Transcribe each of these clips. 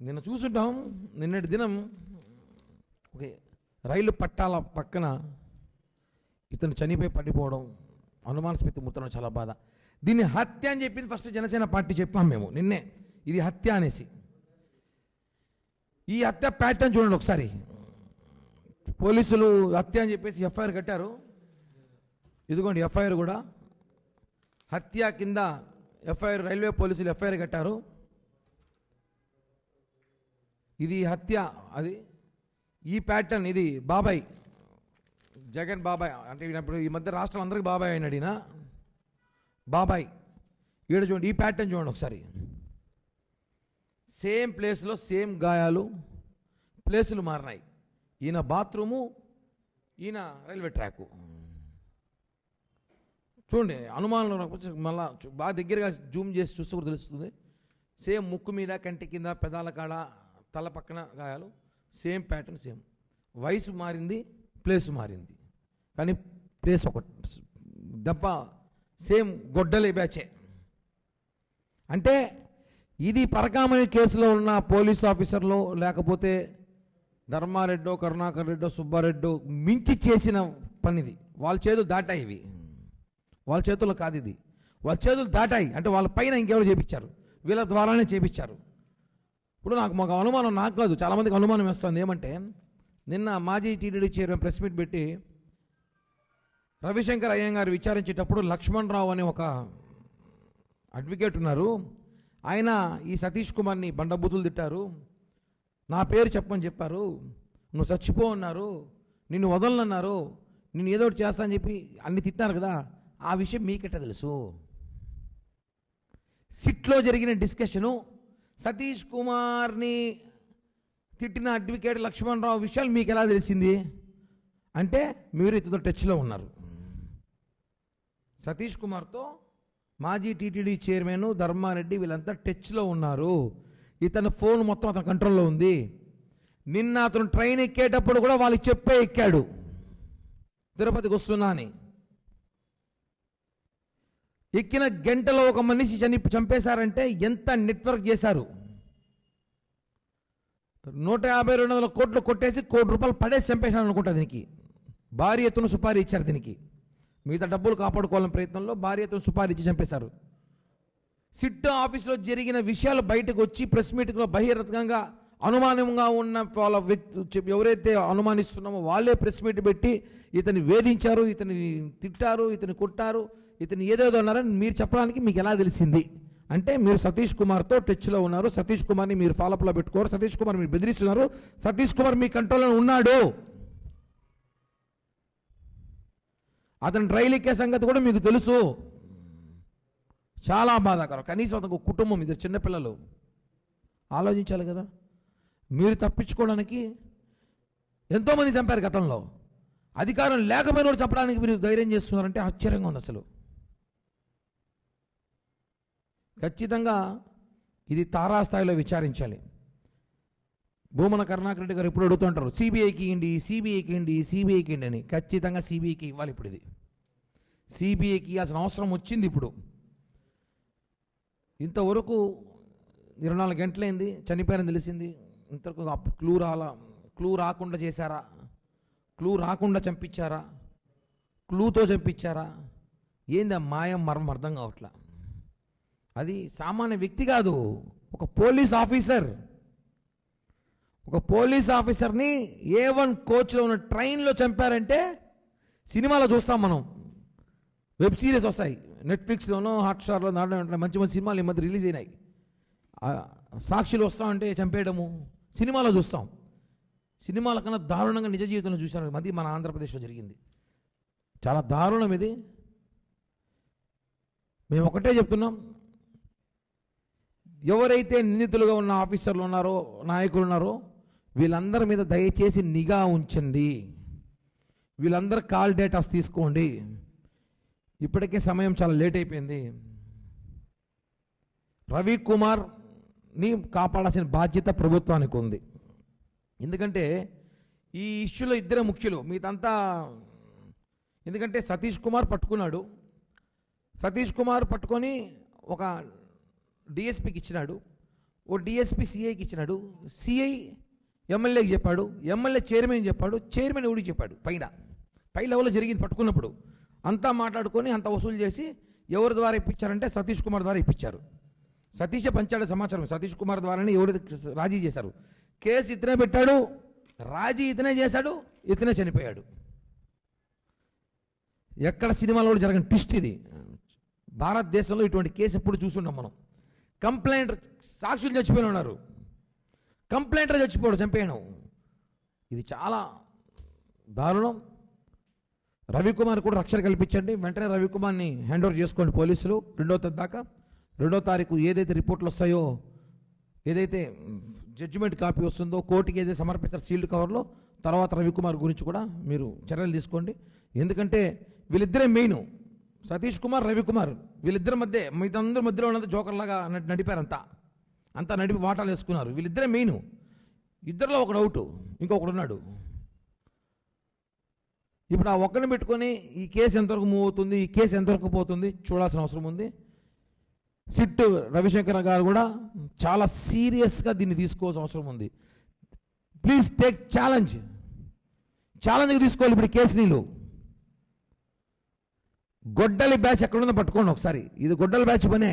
నిన్న చూసుంటాం నిన్నటి దినం ఒక రైలు పట్టాల పక్కన ఇతను చనిపోయి పడిపోవడం అనుమానాస్పద ముత్తడం చాలా బాధ. దీన్ని హత్య అని చెప్పింది ఫస్ట్ జనసేన పార్టీ చెప్పాం మేము నిన్నే. ఇది హత్య అనేసి. ఈ హత్య ప్యాటర్న్ చూడండి ఒకసారి. పోలీసులు హత్య అని చెప్పేసి ఎఫ్ఐఆర్ కట్టారు. ఇదిగోండి ఎఫ్ఐఆర్ కూడా. హత్య కింద ఎఫ్ఐఆర్ రైల్వే పోలీసులు ఎఫ్ఐఆర్ కట్టారు. ఇది హత్య అది ఈ ప్యాటర్న్ ఇది బాబాయ్ జగన్ బాబాయ్ అంటే ఇప్పుడు ఈ మధ్య రాష్ట్రం అందరికీ బాబాయ్ అయినాడు ఈయన. బాబాయ్ ఈడ చూడండి ఈ ప్యాటర్న్ చూడండి ఒకసారి. సేమ్ ప్లేస్లో సేమ్ గాయాలు ప్లేసులు మారినాయి. ఈయన బాత్రూము ఈయన రైల్వే ట్రాకు. చూడండి అనుమానంలో రాకపోతే మళ్ళా బాగా దగ్గరగా జూమ్ చేసి చూస్తే కూడా తెలుస్తుంది. సేమ్ ముక్కు మీద కంటి కింద పెదాల కాడ తల పక్కన గాయాలు సేమ్ ప్యాటర్న్ సేమ్ వయసు మారింది ప్లేస్ మారింది. కానీ ప్లేస్ ఒక దెబ్బ సేమ్ గొడ్డలి బ్యాచే అంటే ఇది పరకామణి కేసులో ఉన్న పోలీస్ ఆఫీసర్లు లేకపోతే ధర్మారెడ్డో కరుణాకర్ రెడ్డో సుబ్బారెడ్డో మించి చేసిన పనిది. వాళ్ళ చేతులు దాటాయి ఇవి. వాళ్ళ చేతుల్లో కాదు ఇది. వాళ్ళ చేతులు దాటాయి. అంటే వాళ్ళ పైన ఇంకెవరు చేపించారు? వీళ్ళ ద్వారానే చేపించారు. ఇప్పుడు నాకు మాకు అనుమానం నాకు కాదు చాలామందికి అనుమానం వేస్తుంది. ఏమంటే నిన్న మాజీ టీడీడీ చైర్మన్ ప్రెస్ మీట్ పెట్టి రవిశంకర్ అయ్యంగారు విచారించేటప్పుడు లక్ష్మణ్ రావు అనే ఒక అడ్వకేట్ ఉన్నారు. ఆయన ఈ సతీష్ కుమార్ని బండబూతులు తిట్టారు. నా పేరు చెప్పని చెప్పారు. నువ్వు చచ్చిపో అన్నారు. నిన్ను వదలనన్నారు. నిన్ను ఏదో ఒకటి చేస్తా అని చెప్పి అన్ని తిట్టారు కదా. ఆ విషయం మీకెట్ట తెలుసు? సిట్లో జరిగిన డిస్కషను సతీష్ కుమార్ని తిట్టిన అడ్వకేట్ లక్ష్మణ్ రావు విషయాలు మీకు ఎలా తెలిసింది? అంటే మీరు ఇతతో టచ్లో ఉన్నారు. సతీష్ కుమార్తో మాజీ టీటీడీ చైర్మన్ ధర్మారెడ్డి వీళ్ళంతా టచ్లో ఉన్నారు. ఇతని ఫోన్ మొత్తం అతని కంట్రోల్లో ఉంది. నిన్న అతను ట్రైన్ ఎక్కేటప్పుడు కూడా వాళ్ళకి చెప్పే ఎక్కాడు. తిరుపతికి వస్తున్నా అని. ఎక్కిన గంటలో ఒక మనిషి చని చంపేశారంటే ఎంత నెట్వర్క్ చేశారు? నూట యాభై రెండు వందల కోట్లు కొట్టేసి కోటి రూపాయలు పడేసి చంపేశాను అనుకుంటా దీనికి. భారీ ఎత్తున సుపారీ ఇచ్చారు దీనికి. మిగతా డబ్బులు కాపాడుకోవాలని ప్రయత్నంలో భారీ ఎత్తున సుపారీ ఇచ్చి చంపేశారు. సిట్ ఆఫీస్లో జరిగిన విషయాలు బయటకు వచ్చి ప్రెస్ మీటింగ్లో బహిరంగంగా అనుమానంగా ఉన్న వాళ్ళ వ్యక్తి ఎవరైతే అనుమానిస్తున్నామో వాళ్ళే ప్రెస్ మీట్ పెట్టి ఇతని వేధించారు ఇతని తిట్టారు ఇతని కొట్టారు ఇతని ఏదేదో అన్నారని మీరు చెప్పడానికి మీకు ఎలా తెలిసింది? అంటే మీరు సతీష్ కుమార్తో టచ్లో ఉన్నారు సతీష్ కుమార్ని మీరు ఫాలోఅప్లో పెట్టుకోరు సతీష్ కుమార్ మీరు బెదిరిస్తున్నారు సతీష్ కుమార్ మీ కంట్రోల్లో ఉన్నాడు. అతను రైలు ఎక్కే సంగతి కూడా మీకు తెలుసు. చాలా బాధాకరం. కనీసం అతనికి ఒక కుటుంబం ఇద్దరు చిన్నపిల్లలు. ఆలోచించాలి కదా. మీరు తప్పించుకోవడానికి ఎంతోమంది చంపారు గతంలో. అధికారం లేకపోయిన చంపడానికి మీరు ధైర్యం చేస్తున్నారంటే ఆశ్చర్యంగా ఉంది అసలు. ఖచ్చితంగా ఇది తారాస్థాయిలో విచారించాలి. భూమన కరుణాకర్ రెడ్డి గారు ఇప్పుడు అడుగుతుంటారు సిబిఐకి ఇండి సిబిఐకి ఇండి సిబిఐకి ఇండి అని. ఖచ్చితంగా సిబిఐకి ఇవ్వాలి ఇప్పుడు ఇది. సిబిఐకి అసలు అవసరం వచ్చింది ఇప్పుడు. ఇంతవరకు ఇరవై నాలుగు గంటలైంది చనిపోయారని తెలిసింది. ఇంతకు క్లూ రాలా క్లూ రాకుండా చేశారా? క్లూ రాకుండా చంపించారా? క్లూతో చంపించారా? ఏంది ఆ మాయం మర్మం అర్థం కావట్లా? అది సామాన్య వ్యక్తి కాదు ఒక పోలీస్ ఆఫీసర్. ఒక పోలీస్ ఆఫీసర్ని ఏ వన్ కోచ్లో ఉన్న ట్రైన్లో చంపారంటే సినిమాలో చూస్తాం మనం. వెబ్ సిరీస్ వస్తాయి. నెట్ఫ్లిక్స్లోనో హాట్స్టార్లో దాంట్లో మంచి మంచి సినిమాలు ఈ మధ్య రిలీజ్ అయినాయి. సాక్షులు వస్తామంటే చంపేయడము. సినిమాలో చూస్తాం. సినిమాల కన్నా దారుణంగా నిజ జీవితంలో చూశారు. మధ్య మన ఆంధ్రప్రదేశ్లో జరిగింది. చాలా దారుణం ఇది. మేము ఒకటే చెప్తున్నాం. ఎవరైతే నిందితులుగా ఉన్న ఆఫీసర్లు ఉన్నారో నాయకులు ఉన్నారో వీళ్ళందరి మీద దయచేసి నిఘా ఉంచండి. వీళ్ళందరి కాల్ డేటాస్ తీసుకోండి. ఇప్పటికే సమయం చాలా లేట్ అయిపోయింది. రవి ని కాపాడాల్సిన బాధ్యత ప్రభుత్వానికి ఉంది. ఎందుకంటే ఈ ఇష్యూలో ఇద్దరే ముఖ్యులు మీదంతా ఎందుకంటే సతీష్ కుమార్ పట్టుకున్నాడు. సతీష్ కుమార్ పట్టుకొని ఒక డిఎస్పికి ఇచ్చినాడు. ఓ డిఎస్పి సిఐకి ఇచ్చినాడు. సిఐ ఎమ్మెల్యేకి చెప్పాడు. ఎమ్మెల్యే చైర్మన్ చెప్పాడు. చైర్మన్ ఊడికి చెప్పాడు? పైన. పై లెవెల్లో జరిగింది పట్టుకున్నప్పుడు. అంతా మాట్లాడుకొని అంత వసూలు చేసి ఎవరి ద్వారా ఇప్పించారంటే సతీష్ కుమార్ ద్వారా ఇప్పించారు. సతీష్ పంచాడు సమాచారం. సతీష్ కుమార్ ద్వారానే ఎవరు రాజీ చేశారు? కేసు ఇతనే పెట్టాడు రాజీ ఇతనే చేశాడు ఇతనే చనిపోయాడు. ఎక్కడ సినిమాలో కూడా జరగని ట్విస్ట్ ఇది. భారతదేశంలో ఇటువంటి కేసు ఎప్పుడు చూసున్నాం మనం. కంప్లైంట్ సాక్షులు చచ్చిపోయిన ఉన్నారు. కంప్లైంటర్ చచ్చిపోడు చంపేయడం. ఇది చాలా దారుణం. రవికుమార్ కూడా రక్షణ కల్పించండి. వెంటనే రవికుమార్ని హ్యాండ్ ఓవర్ చేసుకోండి పోలీసులు. రెండో తారీఖు దాకా రెండో తారీఖు ఏదైతే రిపోర్ట్లు వస్తాయో ఏదైతే జడ్జిమెంట్ కాపీ వస్తుందో కోర్టుకి ఏదైతే సమర్పిస్తారు సీల్డ్ కవర్లో తర్వాత రవికుమార్ గురించి కూడా మీరు చర్యలు తీసుకోండి. ఎందుకంటే వీళ్ళిద్దరే మెయిన్. సతీష్ కుమార్ రవికుమార్ వీళ్ళిద్దరి మధ్య మీదందరి మధ్యలో ఉన్నది జోకర్లాగా నడిపారంతా. అంతా నడిపి వాటాలు వేసుకున్నారు. వీళ్ళిద్దరే మెయిన్. ఇద్దరిలో ఒకడు అవుట్ ఇంకొకడు ఉన్నాడు. ఇప్పుడు ఆ ఒక్కని పెట్టుకొని ఈ కేసు ఎంతవరకు మూవ్ అవుతుంది ఈ కేసు ఎంతవరకు పోతుంది చూడాల్సిన అవసరం ఉంది. సిట్ రవిశంకర్ గారు కూడా చాలా సీరియస్గా దీన్ని తీసుకోవాల్సిన అవసరం ఉంది. ప్లీజ్ టేక్ ఛాలెంజ్ ఛాలెంజ్కి తీసుకోవాలి ఇప్పుడు కేసు నీళ్ళు. గొడ్డలి బ్యాచ్ ఎక్కడుందో పట్టుకోండి ఒకసారి. ఇది గొడ్డల బ్యాచ్ పనే.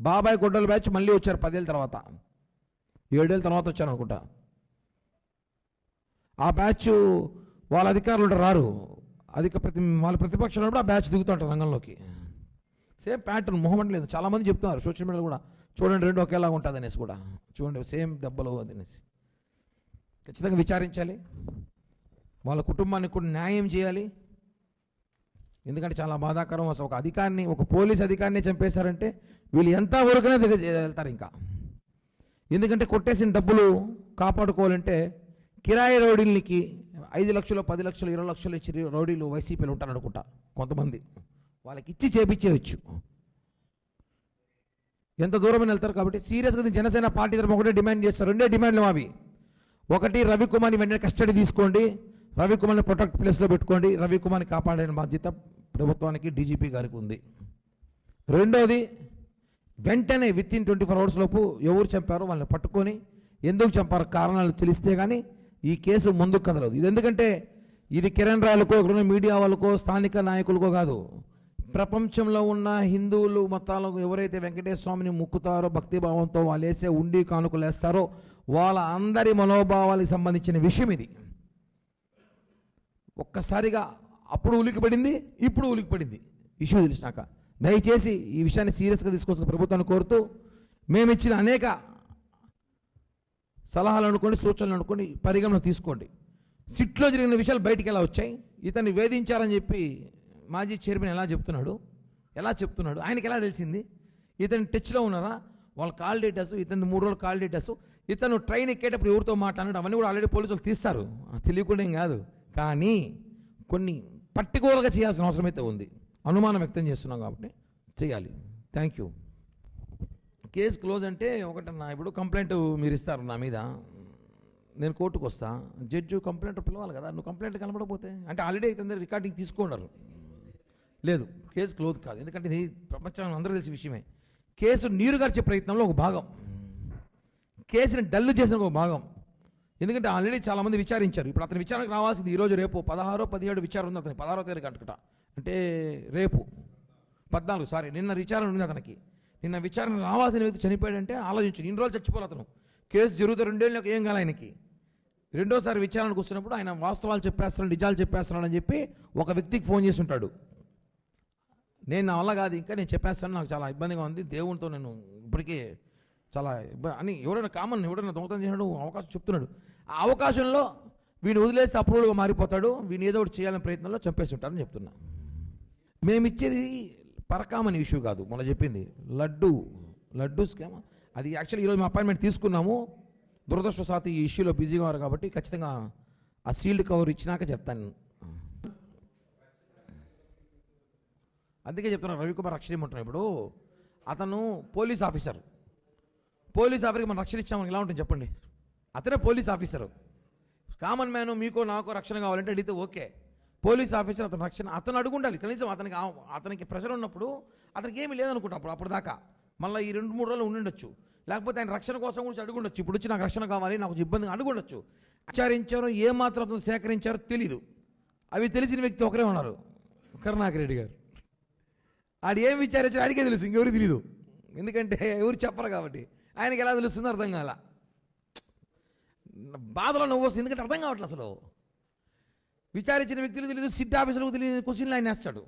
బాబాయ్ గొడ్డల బ్యాచ్ మళ్ళీ వచ్చారు పదేళ్ళ తర్వాత. ఏడేళ్ళ తర్వాత వచ్చారు అనుకుంటా. ఆ బ్యాచ్ వాళ్ళ అధికారులు రారు. అధిక ప్రతి వాళ్ళ ప్రతిపక్షంలో కూడా ఆ బ్యాచ్ దిగుతుంటారు రంగంలోకి. సేమ్ ప్యాటర్న్ మొహమ్మద్ లేదు. చాలామంది చెప్తున్నారు సోషల్ మీడియాలో కూడా. చూడండి రెండు ఒకేలా ఉంటుంది అనేసి కూడా. చూడండి సేమ్ దెబ్బలు అనేసి. ఖచ్చితంగా విచారించాలి. వాళ్ళ కుటుంబానికి కూడా న్యాయం చేయాలి. ఎందుకంటే చాలా బాధాకరం. అసలు ఒక అధికారిని ఒక పోలీస్ అధికారిని చంపేశారంటే వీళ్ళు ఎంత వరకునే దిగ వెళ్తారు ఇంకా. ఎందుకంటే కొట్టేసిన డబ్బులు కాపాడుకోవాలంటే కిరాయి రౌడీలకి ఐదు లక్షలు పది లక్షలు ఇరవై లక్షలు ఇచ్చి రౌడీలు వైసీపీలు ఉంటారు అనుకుంటా కొంతమంది. వాళ్ళకి ఇచ్చి చేపించేయచ్చు ఎంత దూరం వెళ్తారు కాబట్టి సీరియస్గా జనసేన పార్టీ తరఫున ఒకటే డిమాండ్ చేస్తారు రెండే డిమాండ్లు అవి ఒకటి రవికుమార్ని వెంటనే కస్టడీ తీసుకోండి. రవికుమార్ని ప్రొటెక్ట్ ప్లేస్లో పెట్టుకోండి. రవికుమార్ని కాపాడే బాధ్యత ప్రభుత్వానికి డీజీపీ గారికి ఉంది. రెండోది వెంటనే within twenty four hours లోపు ఎవరు చంపారో వాళ్ళని పట్టుకొని ఎందుకు చంపారో కారణాలు తెలిస్తే కానీ ఈ కేసు ముందుకు కదలదు. ఇది ఎందుకంటే ఇది కిరణ్ రాయలకో ఇక్కడ మీడియా వాళ్ళకో స్థానిక నాయకులకో కాదు. ప్రపంచంలో ఉన్న హిందువులు మతాలకు ఎవరైతే వెంకటేశ్వర స్వామిని ముక్కుతారో భక్తిభావంతో వాళ్ళు వేసే ఉండి కానుకలు వేస్తారో వాళ్ళ అందరి మనోభావాలకు సంబంధించిన విషయం ఇది. ఒక్కసారిగా అప్పుడు ఉలికిపడింది ఇప్పుడు ఉలికిపడింది ఇష్యూ తెలిసినాక దయచేసి ఈ విషయాన్ని సీరియస్గా తీసుకొచ్చిన ప్రభుత్వాన్ని కోరుతూ మేము ఇచ్చిన అనేక సలహాలు అనుకోండి సూచనలు అనుకోండి పరిగణన తీసుకోండి. సిట్లో జరిగిన విషయాలు బయటికి ఎలా వచ్చాయి? ఇతన్ని వేధించారని చెప్పి మాజీ చైర్మన్ ఎలా చెప్తున్నాడు? ఎలా చెప్తున్నాడు? ఆయనకి ఎలా తెలిసింది? ఇతను టచ్లో ఉన్నారా? వాళ్ళ కాల్ డేటాస్ ఇతను మూడు రోజులు కాల్ డేటాస్ ఇతను ట్రైన్ ఎక్కేటప్పుడు ఎవరితో మాట్లాడాడు? అవన్నీ కూడా ఆల్రెడీ పోలీసులు తీస్తారు. తెలియకుండా ఏం కాదు. కానీ కొన్ని పర్టికులర్గా చేయాల్సిన అవసరం అయితే ఉంది. అనుమానం వ్యక్తం చేస్తున్నాం కాబట్టి చేయాలి. థ్యాంక్ యూ కేసు క్లోజ్ అంటే ఒకటన్నా ఇప్పుడు కంప్లైంట్ మీరు ఇస్తారు నా మీద. నేను కోర్టుకు వస్తా. జడ్జి కంప్లైంట్ పిలవాలి కదా. నువ్వు కంప్లైంట్ కనపడకపోతే అంటే ఆల్రెడీ అయితే రికార్డింగ్ తీసుకున్నారు. లేదు కేసు క్లోజ్ కాదు. ఎందుకంటే ఇది ప్రపంచం అందరూ తెలిసిన విషయమే. కేసు నీరుగార్చే ప్రయత్నంలో ఒక భాగం. కేసుని డల్లు చేసిన ఒక భాగం. ఎందుకంటే ఆల్రెడీ చాలామంది విచారించారు. ఇప్పుడు అతని విచారణకు రావాల్సింది ఈరోజు రేపు. పదహారో పదిహేడు విచారణ ఉంది అతనికి. పదహారో తేదీ గంటకట అంటే రేపు. పద్నాలుగు సారీ నిన్న విచారణ ఉంది అతనికి. నిన్న విచారణ రావాల్సిన వ్యక్తి చనిపోయాడంటే ఆలోచించు. ఇన్ని రోజులు చచ్చిపోరు అతను. కేసు జరుగుతూ రెండేళ్ళకి ఏం కాలే ఆయనకి. రెండోసారి విచారణకు వస్తున్నప్పుడు ఆయన వాస్తవాలు చెప్పేస్తున్నాడు నిజాలు చెప్పేస్తున్నాడు అని చెప్పి ఒక వ్యక్తికి ఫోన్ చేసి ఉంటాడు. నేను నా వల్ల కాదు ఇంకా నేను చెప్పేస్తాను. నాకు చాలా ఇబ్బందిగా ఉంది. దేవునితో నేను ఇప్పటికే చాలా ఇబ్బంది అని ఎవరైనా కామన్ ఎవరైనా దొంగతనం చేసినాడు అవకాశం చెప్తున్నాడు. ఆ అవకాశంలో వీడిని వదిలేస్తే అప్రూవల్గా మారిపోతాడు. వీడిని ఏదో ఒకటి చేయాలనే ప్రయత్నంలో చంపేసి ఉంటారని చెప్తున్నా. మేము ఇచ్చేది పరకామని ఇష్యూ కాదు. మొన్న చెప్పింది. లడ్డు లడ్డు స్కామ్. అది యాక్చువల్లీ ఈరోజు మేము అపాయింట్మెంట్ తీసుకున్నాము. దురదృష్టవశాత్తు ఈ ఇష్యూలో బిజీగా ఉన్నారు కాబట్టి ఖచ్చితంగా ఆ సీల్డ్ కవర్ ఇచ్చినాక చెప్తాను. అందుకే చెప్తున్నాను రవికుమార్ రక్షణ ఇమ్మంటున్నాం. ఇప్పుడు అతను పోలీస్ ఆఫీసర్. పోలీస్ ఆఫీసర్కి మనం రక్షణ ఇచ్చామని ఎలా ఉంటుంది చెప్పండి? అతనే పోలీస్ ఆఫీసరు. కామన్ మ్యాన్ మీకో నాకో రక్షణ కావాలంటే అడిగితే ఓకే. పోలీస్ ఆఫీసర్ అతను రక్షణ అతను అడుగుండాలి. కనీసం అతనికి అతనికి ప్రెషర్ ఉన్నప్పుడు అతనికి ఏమీ లేదనుకుంటా అప్పుడు అప్పుడు దాకా. మళ్ళీ ఈ రెండు మూడు రోజులు ఉండిండొచ్చు లేకపోతే ఆయన రక్షణ కోసం కూడా అడుగుండొచ్చు ఇప్పుడు వచ్చి నాకు రక్షణ కావాలి నాకు ఇబ్బంది అడుగుండొచ్చు విచారించారో ఏ మాత్రం అతను సేకరించారో తెలీదు. అవి తెలిసిన వ్యక్తి ఒకరే ఉన్నారు. కరుణాకర్ రెడ్డి గారు. ఆడు ఏం విచారించారో ఆడికే తెలుసు ఇంకెవరికి తెలియదు ఎందుకంటే ఎవరు చెప్పరు కాబట్టి. ఆయనకి ఎలా తెలుస్తుందో అర్థం కాల. బాధలో నువ్వు వస్తుంది ఎందుకంటే అర్థం కావట్లేదు అసలు. విచారించిన వ్యక్తులు తెలియదు సిట్ ఆఫీసులకు తెలియదు క్వశ్చన్లు ఆయన వేస్తాడు.